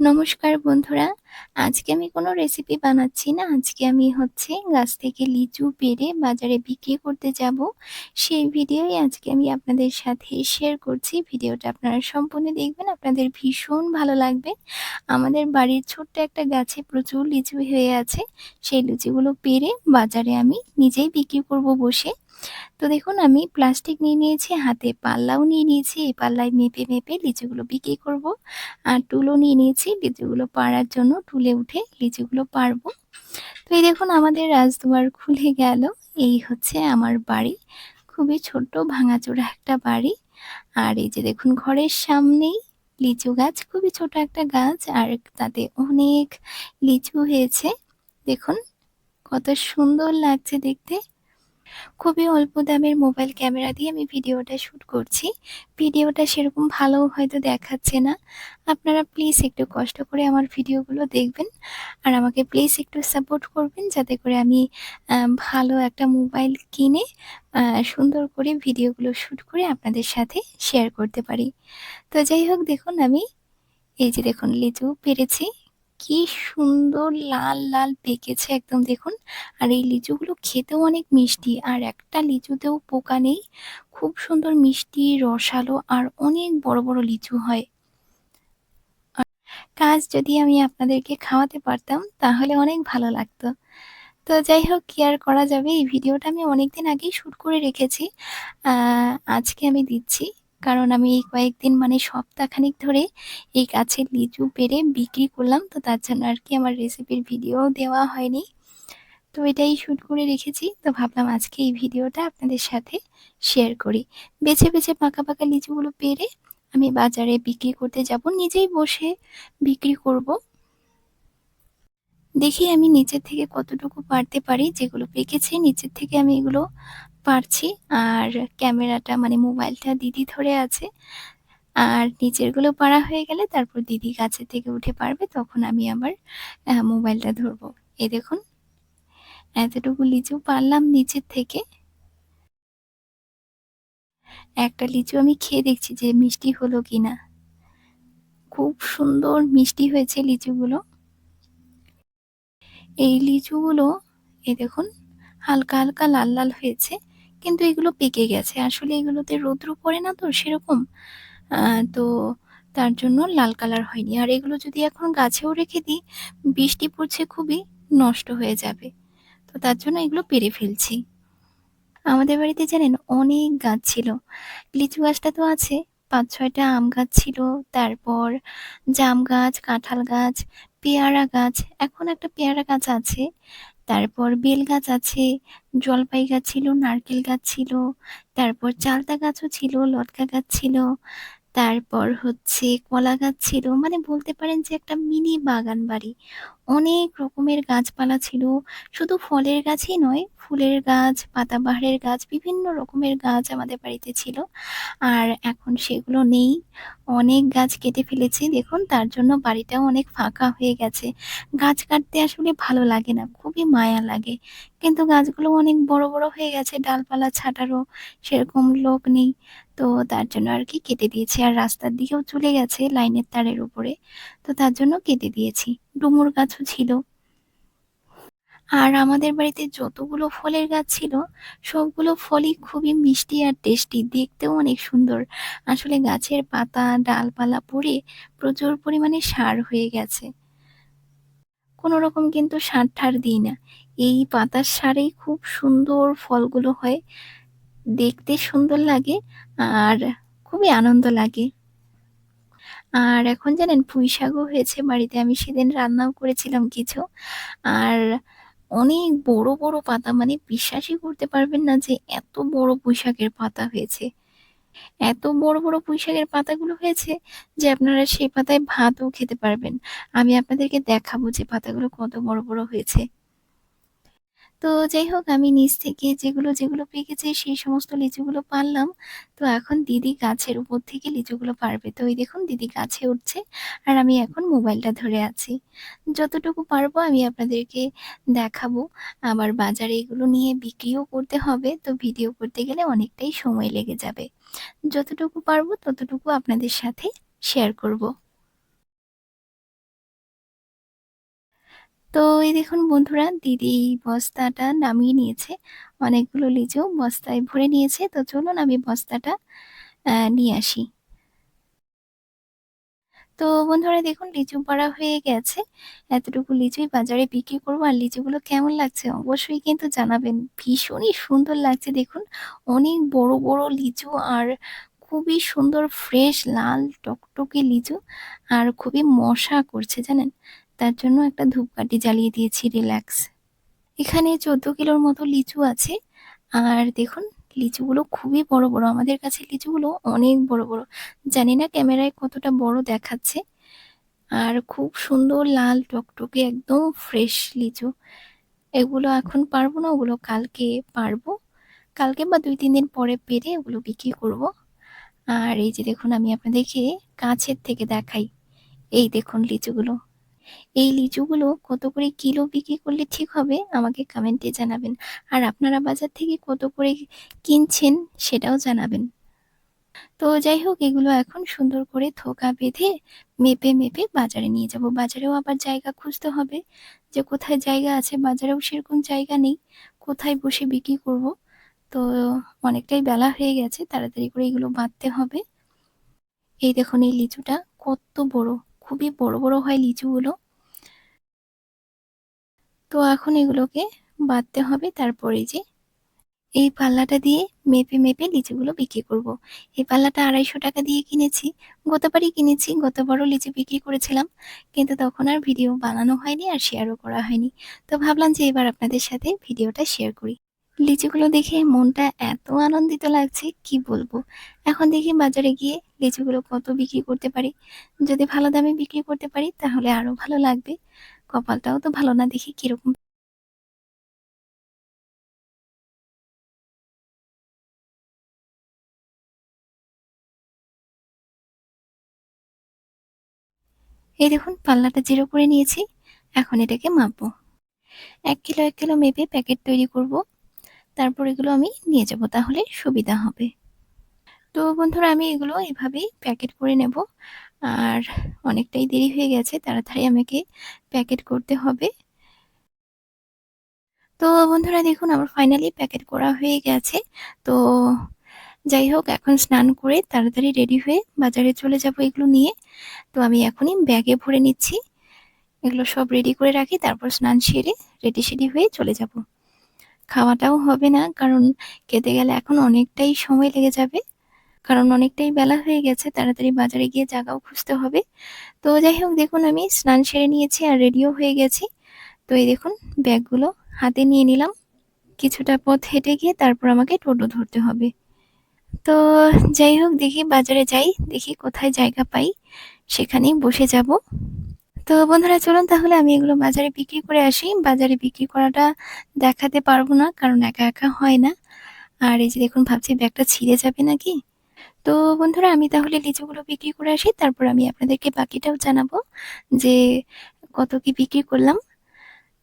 নমস্কার বন্ধুরা। আজকে আমি কোনো রেসিপি বানাচ্ছি না। আজকে আমি হচ্ছে গাছ থেকে লিচু পেড়ে বাজারে বিক্রি করতে যাব। সেই ভিডিওই আজকে আমি আপনাদের সাথে শেয়ার করছি। ভিডিওটা আপনারা সম্পূর্ণ দেখবেন, আপনাদের ভীষণ ভালো লাগবে। আমাদের বাড়ির ছোট্ট একটা গাছে প্রচুর লিচু হয়ে আছে। সেই লিচুগুলো পেরে বাজারে আমি নিজেই বিক্রি করব বসে। তো দেখুন, আমি প্লাস্টিক নিয়ে নিয়েছি, হাতে পাল্লাও নিয়ে নিয়েছি, এই পাল্লায় মেপে মেপে লিচুগুলো বিক্রি করব। আর টুলও নিয়ে নিয়েছি, লিচুগুলো পাড়ার জন্য টুলে উঠে লিচুগুলো পারব তো এই দেখুন, আমাদের রাজদুয়ার খুলে গেল। এই হচ্ছে আমার বাড়ি। খুবই ছোট্ট, ভাঙাচোরা একটা বাড়ি। আর এই যে দেখুন, ঘরের সামনেই লিচু গাছ, খুবই ছোট একটা গাছ। আর তাতে অনেক লিচু হয়েছে। দেখুন, কত সুন্দর লাগছে দেখতে। খুবই অল্প দামের মোবাইল ক্যামেরা দিয়ে আমি ভিডিওটা শ্যুট করছি। ভিডিওটা সেরকম ভালো হয়তো দেখাচ্ছে না। আপনারা প্লিজ একটু কষ্ট করে আমার ভিডিওগুলো দেখবেন আর আমাকে প্লিজ একটু সাপোর্ট করবেন যাতে করে আমি ভালো একটা মোবাইল কিনে সুন্দর করে ভিডিওগুলো শ্যুট করে আপনাদের সাথে শেয়ার করতে পারি। তো যাই হোক দেখুন আমি, এই যে দেখুন লিচু পেরেছি। কি সুন্দর লাল লাল পেকেছে একদম দেখুন। আর এই লিচুগুলো খেতেও অনেক মিষ্টি। আর একটা লিচুতেও পোকা নেই। খুব সুন্দর মিষ্টি, রসালো আর অনেক বড় বড় লিচু হয়। কাজ যদি আমি আপনাদেরকে খাওয়াতে পারতাম, তাহলে অনেক ভালো লাগতো। তো যাই হোক, কি আর করা যাবে? এই ভিডিওটা আমি অনেকদিন আগেই শ্যুট করে রেখেছি। আজকে আমি দিচ্ছি। কারণ আমি এই কয়েকদিন মানে সপ্তাহখানিক ধরে এই গাছের লিচু পেরে বিক্রি করলাম, তো তার জন্য আর কি আমার রেসিপির ভিডিও দেওয়া হয়নি। তো এটাই শ্যুট করে রেখেছি, তো ভাবলাম আজকে এই ভিডিওটা আপনাদের সাথে শেয়ার করি। বেছে বেছে পাকা পাকা লিচুগুলো পেরে আমি বাজারে বিক্রি করতে যাব, নিজেই বসে বিক্রি করব। দেখি আমি নিচের থেকে কতটুকু পারতে পারি, যেগুলো পেকেছে, নিচের থেকে আমি এগুলো পারছি। আর ক্যামেরাটা মানে মোবাইলটা দিদি ধরে আছে। আর নিচেরগুলো পারা হয়ে গেলে তারপর দিদি গাছের থেকে উঠে পারবে, তখন আমি আবার মোবাইলটা ধরবো। এ দেখুন, এতটুকু লিচু পারলাম নিচের থেকে। একটা লিচু আমি খেয়ে দেখছি যে মিষ্টি হলো কিনা। খুব সুন্দর মিষ্টি হয়েছে লিচুগুলো। এই লিচুগুলো, এ দেখুন, হালকা হালকা লাল লাল হয়েছে। কিন্তু এগুলো পেকে গেছে। আসলে এগুলোতে রৌদ্র পড়ে না তো সেরকম। তো তার জন্য লাল কালার হয়নি। আর এগুলো যদি এখন গাছেও রেখে দিই, বৃষ্টি পড়ছে খুবই, নষ্ট হয়ে যাবে। তো তার জন্য এগুলো পেরে ফেলছি। আমাদের বাড়িতে জানেন অনেক গাছ ছিল। লিচু গাছটা তো আছে। পাঁচ ছয়টা আম গাছ ছিল। তারপর জাম গাছ, কাঁঠাল গাছ, পেয়ারা গাছ। এখন একটা পেয়ারা গাছ আছে। তারপর বেল গাছ আছে জলপাই গাছ ছিল, নারকেল গাছ ছিল, তারপর চালতা গাছও ছিল, লটকা গাছ ছিল। তারপর হচ্ছে কলা গাছ ছিল মানে বলতে পারেন যে একটা মিনি বাগান বাড়ি। অনেক রকমের গাছপালা ছিল, শুধু ফলের গাছই নয়, ফুলের গাছ, পাতাবাহারের গাছ, বিভিন্ন রকমের গাছ আমাদের বাড়িতে ছিল। আর এখন সেগুলো নেই। অনেক গাছ কেটে ফেলেছি, দেখুন, তার জন্য বাড়িটাও অনেক ফাঁকা হয়ে গেছে। গাছ কাটতে আসলে ভালো লাগে না, খুবই মায়া লাগে। কিন্তু গাছগুলো অনেক বড় বড় হয়ে গেছে, ডালপালা ছাটারও সেরকম লোক নেই। তো তার জন্য আর কি কেটে দিয়েছি। আর রাস্তার দিকেও চলে গেছে লাইনের তারের উপরে। তো তার জন্য কেটে দিয়েছি। ডুমুর গাছও ছিল। আর আমাদের বাড়িতে যতগুলো ফলের গাছ ছিল, সবগুলো ফলই খুবই মিষ্টি আর টেস্টি। দেখতেও অনেক সুন্দর। আসলে গাছের পাতা, ডালপালা পড়ে প্রচুর পরিমাণে সার হয়ে গেছে। কোনো রকম কিন্তু সার ঠার দিই না। এই পাতার সারেই খুব সুন্দর ফলগুলো হয়। দেখতে সুন্দর লাগে আর খুবই আনন্দ লাগে। আর এখন জানেন পুঁই শাকও হয়েছে বাড়িতে। আমি সেদিন রান্নাও করেছিলাম কিছু। আর অনেক বড় বড় পাতা মানে বিশ্বাসই করতে পারবেন না যে এত বড় পুঁইশাকের পাতা হয়েছে। এত বড় বড় পুঁইশাকের পাতাগুলো হয়েছে যে আপনারা সেই পাতায় ভাতও খেতে পারবেন। আমি আপনাদেরকে দেখাবো যে পাতাগুলো কত বড় বড় হয়েছে। তো যাই হোক আমি নিচ থেকে যেগুলো যেগুলো পেকেছে সেই সমস্ত লিচুগুলো পারলাম। তো এখন দিদি গাছের উপর থেকে লিচুগুলো পারবে। তো ওই দেখুন, দিদি গাছে উঠছে আর আমি এখন মোবাইলটা ধরে আছি। যতটুকু পারব আমি আপনাদেরকে দেখাবো। আবার বাজারে এগুলো নিয়ে বিক্রিও করতে হবে। তো ভিডিও করতে গেলে অনেকটাই সময় লেগে যাবে। যতটুকু পারব ততটুকু আপনাদের সাথে শেয়ার করব। তো এই দেখুন বন্ধুরা দিদি বস্তাটা নামিয়ে নিয়েছে। অনেকগুলো লিচু বস্তায় ভরে নিয়েছে। তো চলুন আমি বস্তাটা নিয়ে আসি। তো বন্ধুরা দেখুন লিচু পাড়া হয়ে গেছে। এতটুকু লিচুই বাজারে বিক্রি করব আর লিচুগুলো কেমন লাগছে অবশ্যই কিন্তু জানাবেন। ভীষণই সুন্দর লাগছে দেখুন। অনেক বড়, বড় লিচু আর খুবই সুন্দর ফ্রেশ লাল টকটকে লিচু। আর খুবই মশা করছে জানেন? তার জন্য একটা ধূপকাঠি জ্বালিয়ে দিয়েছি রিল্যাক্স। এখানে ১৪ কিলোর মতো লিচু আছে। আর দেখুন লিচুগুলো খুবই বড়, বড়। আমাদের কাছে লিচুগুলো অনেক বড়, বড়। জানি না ক্যামেরায় কতটা বড় দেখাচ্ছে। আর খুব সুন্দর লাল টকটকে একদম ফ্রেশ লিচু। এগুলো এখন পারব না, ওগুলো কালকে পারব। কালকে বা ২-৩ দিন পরে পেরে ওগুলো বিক্রি করব। আর এই যে দেখুন আমি আপনাদেরকে কাছের থেকে দেখাই। এই দেখুন লিচুগুলো। এই লিচুগুলো কত করে কিলো বিক্রি করলে ঠিক হবে আমাকে কমেন্টে জানাবেন। আর আপনারা বাজার থেকে কত করে কিনছেন সেটাও জানাবেন। তো যাই হোক এগুলো এখন সুন্দর করে থোকা বেঁধে মেপে, মেপে বাজারে নিয়ে যাব। বাজারেও আবার জায়গা খুঁজতে হবে যে কোথায় জায়গা আছে, বাজারেও সেরকম জায়গা নেই। কোথায় বসে বিক্রি করব। তো অনেকটাই বেলা হয়ে গেছে তাড়াতাড়ি করে এগুলো বাঁধতে হবে। এই দেখুন এই লিচুটা কত বড়, খুবই বড়, বড় হয় লিচুগুলো। তো এখন এগুলোকে বাঁধতে হবে তারপর যে এই পাল্লাটা দিয়ে মেপে, মেপে লিচুগুলো বিক্রি করব। এই পাল্লাটা ৳২৫০ দিয়ে কিনেছি। গতবারই কিনেছি, গতবারও লিচু বিক্রি করেছিলাম। কিন্তু তখন আর ভিডিও বানানো হয়নি আর শেয়ারও করা হয়নি। তো ভাবলাম যে এবার আপনাদের সাথে ভিডিওটা শেয়ার করি। লিচুগুলো দেখে মনটা এত আনন্দিত লাগছে, কি বলব। এখন দেখি বাজারে গিয়ে লিচুগুলো কত বিক্রি করতে পারি। যদি ভালো দামে বিক্রি করতে পারি, তাহলে আরও ভালো লাগবে। কপালটাও তো ভালো না দেখি কীরকম এই দেখুন, পাল্লাটা জিরো করে নিয়েছি। এখন এটাকে মাপবো। এক কিলো এক কিলো মেপে প্যাকেট তৈরি করব। তারপর এগুলো আমি নিয়ে যাব, তাহলে সুবিধা হবে। তো বন্ধুরা, আমি এগুলো এভাবেই প্যাকেট করে নেব। আর অনেকটাই দেরি হয়ে গেছে, তাড়াতাড়ি আমাকে প্যাকেট করতে হবে। তো বন্ধুরা, দেখুন, আমার ফাইনালি প্যাকেট করা হয়ে গেছে। তো যাই হোক, এখন স্নান করে তাড়াতাড়ি রেডি হয়ে বাজারে চলে যাব এগুলো নিয়ে। তো আমি এখনই ব্যাগে ভরে নিচ্ছি। এগুলো সব রেডি করে রাখি, তারপর স্নান সেরে রেডি-সেডি হয়ে চলে যাব। খাওয়াটাও হবে না কারণ খেতে গেলে এখন অনেকটাই সময় লেগে যাবে। কারণ অনেকটাই বেলা হয়ে গেছে তাড়াতাড়ি বাজারে গিয়ে জায়গাও খুঁজতে হবে। তো যাই হোক দেখুন আমি স্নান সেরে নিয়েছি আর রেডিও হয়ে গেছি। তো এই দেখুন ব্যাগগুলো হাতে নিয়ে নিলাম। কিছুটা পথ হেঁটে গিয়ে তারপর আমাকে টোটো ধরতে হবে। তো যাই হোক দেখি বাজারে যাই, দেখি কোথায় জায়গা পাই সেখানেই বসে যাব। তো বন্ধুরা চলুন তাহলে আমি এগুলো বাজারে বিক্রি করে আসি। বাজারে বিক্রি করাটা দেখাতে পারব না কারণ একা, একা হয় না। আর এই যে দেখুন ভাবছি ব্যাগটা ছিঁড়ে যাবে নাকি? তো বন্ধুরা আমি তাহলে লিচুগুলো বিক্রি করে আসি। তারপর আমি আপনাদেরকে বাকিটাও জানাব যে কত কি বিক্রি করলাম।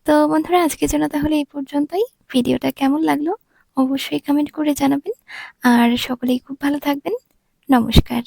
তো বন্ধুরা আজকের জন্য তাহলে এই পর্যন্তই। ভিডিওটা কেমন লাগল অবশ্যই কমেন্ট করে জানাবেন। আর সকলেই খুব ভালো থাকবেন। নমস্কার।